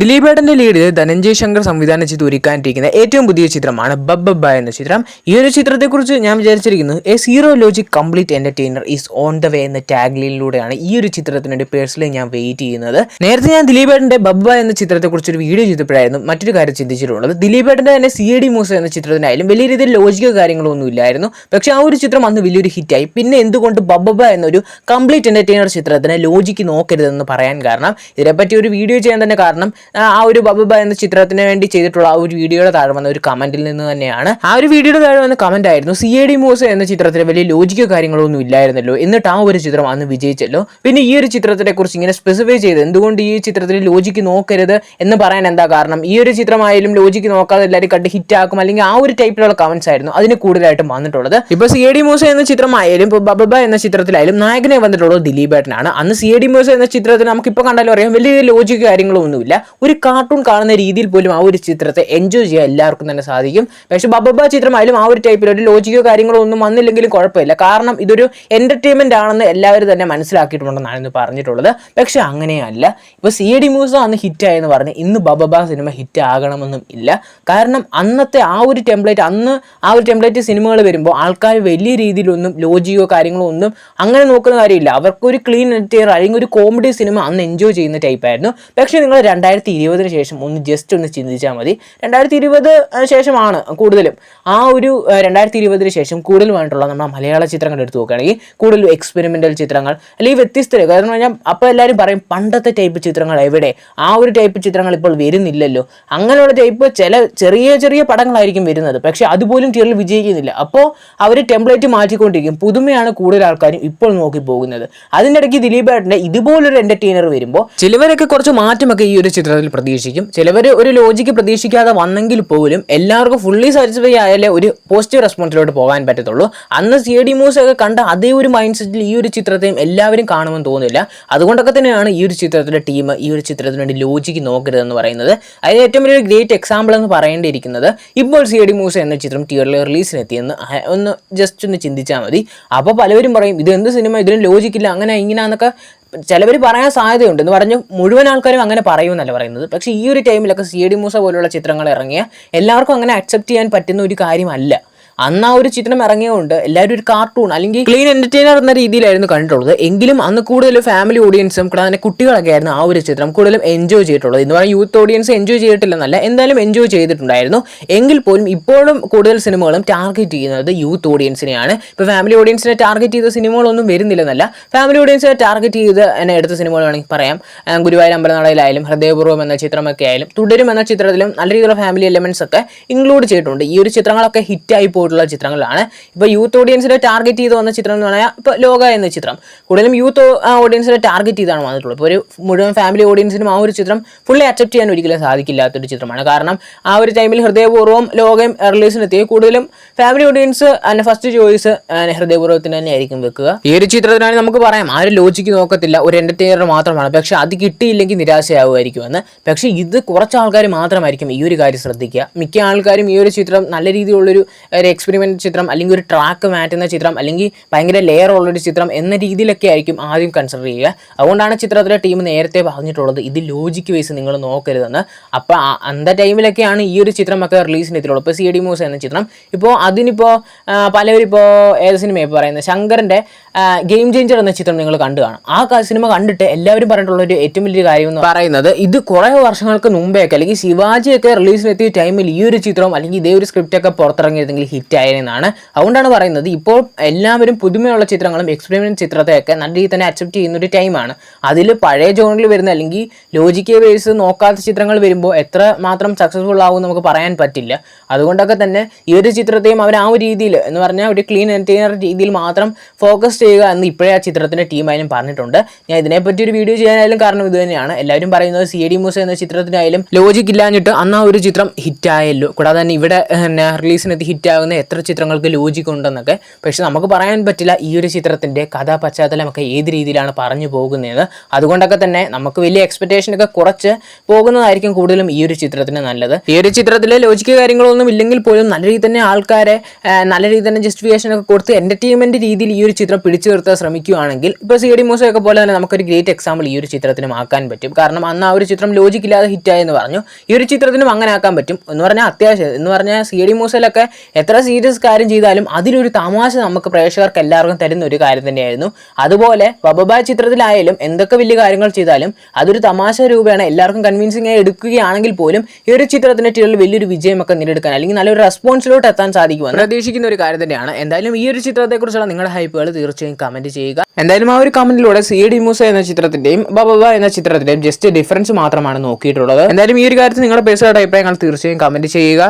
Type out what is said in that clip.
ദിലീപേട്ടന്റെ ലീഡിൽ ധനഞ്ജയ് ശങ്കർ സംവിധാനം ചെയ്ത് ഒരുക്കാനിരിക്കുന്ന ഏറ്റവും പുതിയ ചിത്രമാണ് ബബ്ബ എന്ന ചിത്രം. ഈ ഒരു ചിത്രത്തെക്കുറിച്ച് ഞാൻ വിചാരിച്ചിരിക്കുന്നു a zero logic complete entertainer is on the way എന്ന ടാഗ്ലൈനിലൂടെയാണ് ഈ ഒരു ചിത്രത്തിനൊരു പേഴ്സണലി ഞാൻ വെയിറ്റ് ചെയ്യുന്നത്. നേരത്തെ ഞാൻ ദിലീപേട്ടന്റെ ബബ്ബ എന്ന ചിത്രത്തെക്കുറിച്ച് ഒരു വീഡിയോ ചെയ്തപ്പോഴായിരുന്നു മറ്റൊരു കാര്യം ചിന്തിച്ചിട്ടുള്ളത്. ദിലീപേട്ടന്റെ തന്നെ സി എ ഡി മൂസ എന്ന ചിത്രത്തിനായാലും വലിയ രീതിയിൽ ലോജിക്കോ കാര്യങ്ങളൊന്നും ഇല്ലായിരുന്നു പക്ഷെ ആ ഒരു ചിത്രം അന്ന് വലിയൊരു ഹിറ്റായി പിന്നെ എന്തുകൊണ്ട് ബബ്ബ എന്നൊരു കംപ്ലീറ്റ് എന്റർടൈനർ ചിത്രത്തിന് ലോജിക്ക് നോക്കരുതെന്ന് പറയാൻ കാരണം ഇതിനെപ്പറ്റി ഒരു വീഡിയോ ചെയ്യാൻ തന്നെ കാരണം ആ ഒരു ബബബ എന്ന ചിത്രത്തിന് വേണ്ടി ചെയ്തിട്ടുള്ള ആ ഒരു വീഡിയോയുടെ താഴെ വന്ന ഒരു കമന്റിൽ നിന്ന് തന്നെയാണ്. ആ ഒരു വീഡിയോയുടെ താഴെ വന്ന കമന്റ് ആയിരുന്നു സി എ ഡി മൂസ എന്ന ചിത്രത്തിന് വലിയ ലോജിക്കോ കാര്യങ്ങളൊന്നും ഇല്ലായിരുന്നല്ലോ. എന്നിട്ട് ആ ഒരു ചിത്രം അന്ന് വിജയിച്ചല്ലോ. പിന്നെ ഈ ഒരു ചിത്രത്തിനെ കുറിച്ച് ഇങ്ങനെ സ്പെസിഫൈ ചെയ്ത് എന്തുകൊണ്ട് ഈ ചിത്രത്തിൽ ലോജിക്ക് നോക്കരുത് എന്ന് പറയാൻ എന്താ കാരണം? ഈ ഒരു ചിത്രമായാലും ലോജിക്ക് നോക്കാതെ എല്ലാവരും കണ്ട് ഹിറ്റ് ആക്കും അല്ലെങ്കിൽ ആ ഒരു ടൈപ്പിലുള്ള കമന്റ്സ് ആയിരുന്നു അതിന് കൂടുതലായിട്ടും വന്നിട്ടുള്ളത്. ഇപ്പൊ സി എ ഡി മൂസ എന്ന ചിത്രമായാലും ഇപ്പൊ ബബബ എന്ന ചിത്രത്തിലായാലും നായകനെ വന്നിട്ടുള്ളത് ദിലീപേട്ടനാണ്. അന്ന് സി എ ഡി മൂസ എന്ന ചിത്രത്തിന് നമുക്കിപ്പോൾ കണ്ടാലും അറിയാം വലിയ ലോജിക്ക് കാര്യങ്ങളോ ഒന്നുമില്ല ഒരു കാർട്ടൂൺ കാണുന്ന രീതിയിൽ പോലും ആ ഒരു ചിത്രത്തെ എൻജോയ് ചെയ്യാൻ എല്ലാവർക്കും തന്നെ സാധിക്കും. പക്ഷേ ബബബ ചിത്രമായാലും ആ ഒരു ടൈപ്പിൽ ഒരു ലോജിക്കോ കാര്യങ്ങളോ ഒന്നും വന്നില്ലെങ്കിലും കുഴപ്പമില്ല. കാരണം ഇതൊരു എന്റർടൈൻമെന്റ് ആണെന്ന് എല്ലാവരും തന്നെ മനസ്സിലാക്കിയിട്ടുണ്ടെന്നാണ് ഇന്ന് പറഞ്ഞിട്ടുള്ളത്. പക്ഷേ അങ്ങനെയല്ല. ഇപ്പൊ സി എ ഡി മ്യൂസ് അന്ന് ഹിറ്റ് ആയെന്ന് പറഞ്ഞ് ഇന്ന് ബബബ സിനിമ ഹിറ്റ് ആകണമെന്നും ഇല്ല. കാരണം അന്നത്തെ ആ ഒരു ടെംപ്ലേറ്റ് അന്ന് ആ ഒരു ടെംപ്ലേറ്റ് സിനിമകൾ വരുമ്പോൾ ആൾക്കാർ വലിയ രീതിയിലൊന്നും ലോജിക്കോ കാര്യങ്ങളോ ഒന്നും അങ്ങനെ നോക്കുന്ന കാര്യമില്ല. അവർക്കൊരു ക്ലീൻ എന്റയർ അല്ലെങ്കിൽ ഒരു കോമഡി സിനിമ അന്ന് എൻജോയ് ചെയ്യുന്ന ടൈപ്പായിരുന്നു പക്ഷേ നിങ്ങൾ രണ്ടായിരത്തി ഇരുപതിന് ശേഷം ഒന്ന് ജസ്റ്റ് ഒന്ന് ചിന്തിച്ചാൽ മതി. രണ്ടായിരത്തി ഇരുപത് ശേഷമാണ് കൂടുതലും. ആ ഒരു രണ്ടായിരത്തി ഇരുപതിന് ശേഷം കൂടുതൽ കൂടുതലുമായിട്ടുള്ള നമ്മുടെ മലയാള ചിത്രങ്ങൾ എടുത്ത് നോക്കുകയാണെങ്കിൽ കൂടുതൽ എക്സ്പെരിമെന്റൽ ചിത്രങ്ങൾ അല്ലെങ്കിൽ വ്യത്യസ്ത കാരണം പറഞ്ഞാൽ അപ്പോൾ എല്ലാവരും പറയും പണ്ടത്തെ ടൈപ്പ് ചിത്രങ്ങൾ എവിടെ? ആ ഒരു ടൈപ്പ് ചിത്രങ്ങൾ ഇപ്പോൾ വരുന്നില്ലല്ലോ. അങ്ങനെയുള്ള ടൈപ്പ് ചില ചെറിയ ചെറിയ പടങ്ങളായിരിക്കും വരുന്നത്. പക്ഷേ അതുപോലും തിയേറ്ററിൽ വിജയിക്കുന്നില്ല. അപ്പോൾ അവർ ടെംപ്ലേറ്റ് മാറ്റിക്കൊണ്ടിരിക്കും. പുതുമയാണ് കൂടുതൽ ആൾക്കാരും ഇപ്പോൾ നോക്കി പോകുന്നത്. അതിന്റെ ദിലീപ് ഏട്ടന്റെ ഇതുപോലൊരു എന്റർടൈനർ വരുമ്പോൾ ചിലവരൊക്കെ കുറച്ച് മാറ്റമൊക്കെ ഈ ഒരു ചിത്രത്തിൽ പ്രതീക്ഷിക്കും. ചിലവർ ഒരു ലോജിക്ക് പ്രതീക്ഷിക്കാതെ വന്നെങ്കിൽ പോലും എല്ലാവർക്കും ഫുള്ളി സാറ്റിസ്ഫൈ ആയാലേ ഒരു പോസിറ്റീവ് റെസ്പോൺസിലോട്ട് പോകാൻ പറ്റത്തുള്ളൂ. അന്ന് സി ഡി മൂസ് ഒക്കെ കണ്ട അതേ ഒരു മൈൻഡ് സെറ്റിൽ ഈ ഒരു ചിത്രത്തെയും എല്ലാവരും കാണുമെന്ന് തോന്നുന്നില്ല. അതുകൊണ്ടൊക്കെ തന്നെയാണ് ഈ ഒരു ചിത്രത്തിലെ ടീം ഈ ഒരു ചിത്രത്തിന് വേണ്ടി ലോജിക്ക് നോക്കരുതെന്ന് പറയുന്നത്. അതിന് ഏറ്റവും വലിയൊരു ഗ്രേറ്റ് എക്സാമ്പിൾ എന്ന് പറയേണ്ടിയിരിക്കുന്നത് ഇപ്പോൾ സി ഡി മൂസ എന്ന ചിത്രം തിയേറ്ററിൽ റിലീസിനെത്തിയെന്ന് ഒന്ന് ജസ്റ്റ് ഒന്ന് ചിന്തിച്ചാൽ മതി. അപ്പോൾ പലവരും പറയും ഇത് എന്ത് സിനിമ ഇതിന് ലോജിക്കില്ല അങ്ങനെ ഇങ്ങനെയാന്നൊക്കെ ചിലവർ പറയാൻ സാധ്യതയുണ്ട്. എന്ന് പറഞ്ഞ് മുഴുവൻ ആൾക്കാരും അങ്ങനെ പറയുമെന്നല്ല പറയുന്നത്. പക്ഷേ ഈ ഒരു ടൈമിലൊക്കെ സി ഡി മൂസ പോലുള്ള ചിത്രങ്ങൾ ഇറങ്ങിയ എല്ലാവർക്കും അങ്ങനെ അക്സെപ്റ്റ് ചെയ്യാൻ പറ്റുന്ന ഒരു കാര്യമല്ല. അന്ന് ആ ഒരു ചിത്രം ഇറങ്ങിയതുകൊണ്ട് എല്ലാവരും ഒരു കാർട്ടൂൺ അല്ലെങ്കിൽ ക്ലീൻ എന്റർടൈനർ എന്ന രീതിയിലായിരുന്നു കണ്ടിട്ടുള്ളത്. എങ്കിലും അന്ന് കൂടുതൽ ഫാമിലി ഓഡിയൻസും കൂടാതെ കുട്ടികളൊക്കെ ആയിരുന്നു ആ ഒരു ചിത്രം കൂടുതലും എൻജോയ് ചെയ്തിട്ടുള്ളത്. എന്ന് പറഞ്ഞാൽ യൂത്ത് ഓഡിയൻസ് എൻജോയ് ചെയ്തിട്ടില്ലെന്നല്ല എന്തായാലും എൻജോയ് ചെയ്തിട്ടുണ്ടായിരുന്നു. എങ്കിൽ പോലും ഇപ്പോഴും കൂടുതൽ സിനിമകളും ടാർഗറ്റ് ചെയ്യുന്നത് യൂത്ത് ഓഡിയൻസിനെയാണ് ഇപ്പോൾ ഫാമിലി ഓഡിയൻസിനെ ടാർഗറ്റ് ചെയ്ത സിനിമകളൊന്നും വരുന്നില്ലെന്നല്ല. ഫാമിലി ഓഡിയൻസിനെ ടാർഗറ്റ് ചെയ്ത് എന്നെ എടുത്ത സിനിമകൾ വേണമെങ്കിൽ പറയാം. ഗുരുവായൂർ അമ്പലനാളയിലായാലും ഹൃദയപൂർവം എന്ന ചിത്രമൊക്കെ ആയാലും തുടരും എന്ന ചിത്രത്തിലും നല്ല രീതിയിലുള്ള ഫാമിലി എലമെന്റ്സ് ഒക്കെ ഇൻക്ലൂഡ് ചെയ്തിട്ടുണ്ട്. ഈ ഒരു ചിത്രങ്ങളൊക്കെ ഹിറ്റായി പോയിട്ടുള്ള ചിത്രങ്ങളാണ് ഇപ്പോൾ യൂത്ത് ഓഡിയൻസിനെ ടാർഗറ്റ് ചെയ്ത് വന്ന ചിത്രം എന്ന് പറഞ്ഞാൽ ഇപ്പോൾ ലോക എന്ന ചിത്രം. കൂടുതലും യൂത്ത് ഓഡിയൻസിനെ ടാർഗറ്റ് ചെയ്താണ് വന്നിട്ടുള്ളത്. ഇപ്പോൾ ഒരു മുഴുവൻ ഫാമിലി ഓഡിയൻസിനും ആ ഒരു ചിത്രം ഫുള്ളി അക്സെപ്റ്റ് ചെയ്യാൻ ഒരിക്കലും സാധിക്കില്ലാത്തൊരു ചിത്രമാണ്. കാരണം ആ ഒരു ടൈമിൽ ഹൃദയപൂർവം ലോകം റിലീസിനെത്തി കൂടുതലും ഫാമിലി ഓഡിയൻസ് ഫസ്റ്റ് ചോയ്സ് ഹൃദയപൂർവത്തിന് തന്നെ ആയിരിക്കും വെക്കുക. ഈ ഒരു ചിത്രത്തിനാണ് നമുക്ക് പറയാം ആ ഒരു ലോജിക്ക് നോക്കത്തില്ല ഒരു എന്റർടൈനർ മാത്രമാണ്. പക്ഷേ അത് കിട്ടിയില്ലെങ്കിൽ നിരാശയാവുമായിരിക്കും എന്ന്. പക്ഷേ ഇത് കുറച്ച് ആൾക്കാർ മാത്രമായിരിക്കും ഈ ഒരു കാര്യം ശ്രദ്ധിക്കുക. മിക്ക ആൾക്കാരും ഈ ഒരു ചിത്രം നല്ല രീതിയിലുള്ളൊരു ഒരു എക്സ്പെരിമെന്റ് ചിത്രം അല്ലെങ്കിൽ ഒരു ട്രാക്ക് മാറ്റുന്ന ചിത്രം അല്ലെങ്കിൽ ഭയങ്കര ലെയർ ഉള്ളൊരു ചിത്രം എന്ന രീതിയിലൊക്കെ ആയിരിക്കും ആദ്യം കൺസിഡർ ചെയ്യുക. അതുകൊണ്ടാണ് ചിത്രത്തിലെ ടീം നേരത്തെ പറഞ്ഞിട്ടുള്ളത് ഇത് ലോജിക്ക് വൈസ് നിങ്ങൾ നോക്കരുതെന്ന്. അപ്പോൾ അന്ത ടൈമിലൊക്കെയാണ് ഈ ഒരു ചിത്രമൊക്കെ റിലീസിന് എത്തിയുള്ളൂ ഇപ്പോൾ സി ഡി മൂസ് എന്ന ചിത്രം ഇപ്പോൾ അതിനിപ്പോൾ പലവരിപ്പോൾ ഏത് ഇപ്പോൾ പറയുന്നത്? ശങ്കറിന്റെ ഗെയിം ചേഞ്ചർ എന്ന ചിത്രം നിങ്ങൾ കണ്ടു കാണും. ആ സിനിമ കണ്ടിട്ട് എല്ലാവരും പറഞ്ഞിട്ടുള്ള ഒരു ഏറ്റവും വലിയ കാര്യം എന്ന് പറയുന്നത് ഇത് കുറേ വർഷങ്ങൾക്ക് മുമ്പേയൊക്കെ അല്ലെങ്കിൽ ശിവാജിയൊക്കെ റിലീസിനെത്തിയ ടൈമിൽ ഈ ഒരു ചിത്രം അല്ലെങ്കിൽ ഇതേ ഒരു സ്ക്രിപ്റ്റ് ഒക്കെ പുറത്തിറങ്ങിയിരുന്നെങ്കിൽ ഹിറ്റ് ആയതെന്നാണ് അതുകൊണ്ടാണ് പറയുന്നത് ഇപ്പോൾ എല്ലാവരും പുതുമയുള്ള ചിത്രങ്ങളും എക്സ്പെരിമെന്റ് ചിത്രത്തെയൊക്കെ നല്ല രീതിയിൽ തന്നെ അക്സെപ്റ്റ് ചെയ്യുന്ന ഒരു ടൈമാണ് അതിൽ പഴയ ജോണിൽ വരുന്ന അല്ലെങ്കിൽ ലോജിക്കൽ ബേസ് നോക്കാത്ത ചിത്രങ്ങൾ വരുമ്പോൾ എത്ര മാത്രം സക്സസ്ഫുൾ ആവും നമുക്ക് പറയാൻ പറ്റില്ല. അതുകൊണ്ടൊക്കെ തന്നെ ഈ ഒരു ചിത്രത്തെയും അവർ ആ ഒരു രീതിയിൽ എന്ന് പറഞ്ഞാൽ ഒരു ക്ലീൻ എന്റർടൈനർ രീതിയിൽ മാത്രം ഫോക്കസ് ചെയ്യുക എന്ന് ഇപ്പോഴേ ആ ചിത്രത്തിന്റെ ടീമായാലും പറഞ്ഞിട്ടുണ്ട്. ഞാൻ ഇതിനെപ്പറ്റി ഒരു വീഡിയോ ചെയ്യാനായാലും കാരണം ഇത് തന്നെയാണ്. എല്ലാവരും പറയുന്നത് സി ഡി മൂസ എന്ന ചിത്രത്തിനായാലും ലോജിക് ഇല്ലാഞ്ഞിട്ട് അന്ന് ആ ഒരു ചിത്രം ഹിറ്റായല്ലോ കൂടാതെ തന്നെ ഇവിടെ റിലീസിനെത്തി ഹിറ്റാകുന്ന എത്ര ചിത്രങ്ങൾക്ക് ലോജിക് ഉണ്ടെന്നൊക്കെ. പക്ഷെ നമുക്ക് പറയാൻ പറ്റില്ല ഈ ഒരു ചിത്രത്തിന്റെ കഥാ പശ്ചാത്തലമൊക്കെ ഏത് രീതിയിലാണ് പറഞ്ഞു പോകുന്നതെന്ന് അതുകൊണ്ടൊക്കെ തന്നെ നമുക്ക് വലിയ എക്സ്പെക്റ്റേഷനൊക്കെ കുറച്ച് പോകുന്നതായിരിക്കും കൂടുതലും ഈ ഒരു ചിത്രത്തിന് നല്ലത്. ഈ ഒരു ചിത്രത്തിലെ ലോജിക്ക് കാര്യങ്ങളൊന്നും ഇല്ലെങ്കിൽ പോലും നല്ല രീതി തന്നെ ആൾക്കാരെ നല്ല രീതി തന്നെ ജസ്റ്റിഫിക്കേഷൻ ഒക്കെ കൊടുത്ത് എന്റർടൈൻമെന്റ് രീതിയിൽ ഈ ഒരു ചിത്രം പിടിച്ചു നിർത്താൻ ശ്രമിക്കുകയാണെങ്കിൽ ഇപ്പോൾ സി ഡി മൂസയൊക്കെ പോലെ തന്നെ നമുക്കൊരു ഗ്രേറ്റ് എക്സാമ്പിൾ ഈ ഒരു ചിത്രത്തിനും ആക്കാൻ പറ്റും. കാരണം അന്ന് ആ ഒരു ചിത്രം ലോജിക് ഇല്ലാതെ ഹിറ്റായെന്ന് പറഞ്ഞു. ഈ ഒരു ചിത്രത്തിനും അങ്ങനെ ആക്കാൻ പറ്റും. എന്ന് പറഞ്ഞാൽ അത്യാവശ്യം. എന്ന് പറഞ്ഞാൽ സി ഡി മൂസയിലൊക്കെ എത്ര സീരിയസ് കാര്യം ചെയ്താലും അതിലൊരു തമാശ നമുക്ക് പ്രേക്ഷകർക്ക് എല്ലാവർക്കും തരുന്ന ഒരു കാര്യം തന്നെയായിരുന്നു. അതുപോലെ ബബബായ് ചിത്രത്തിലായാലും എന്തൊക്കെ വലിയ കാര്യങ്ങൾ ചെയ്താലും അതൊരു തമാശ രൂപേണ എല്ലാവർക്കും കൺവിൻസിംഗ് ആയി എടുക്കുകയാണെങ്കിൽ പോലും ഈ ഒരു ചിത്രത്തിന്റെ ടീമിൽ വലിയൊരു വിജയമൊക്കെ നേടിയെടുക്കാൻ അല്ലെങ്കിൽ നല്ലൊരു റെസ്പോൺസിലോട്ട് എത്താൻ സാധിക്കുമെന്ന് പ്രതീക്ഷിക്കുന്ന ഒരു കാര്യം തന്നെയാണ്. എന്തായാലും ഈ ഒരു ചിത്രത്തെക്കുറിച്ചുള്ള നിങ്ങളുടെ ഹൈപ്പുകൾ തീർച്ചയായും കമന്റ് ചെയ്യുക. എന്തായാലും ആ ഒരു കമന്റിലൂടെ സി ഡി മൂസ എന്ന ചിത്രത്തിന്റെയും ബബബ എന്ന ചിത്രത്തിന്റെയും ജസ്റ്റ് ഡിഫറൻസ് മാത്രമാണ് നോക്കിയിട്ടുള്ളത്. എന്തായാലും ഈ ഒരു കാര്യത്തിൽ നിങ്ങളുടെ പേഴ്സണൽ അഭിപ്രായങ്ങൾ തീർച്ചയായും കമന്റ് ചെയ്യുക.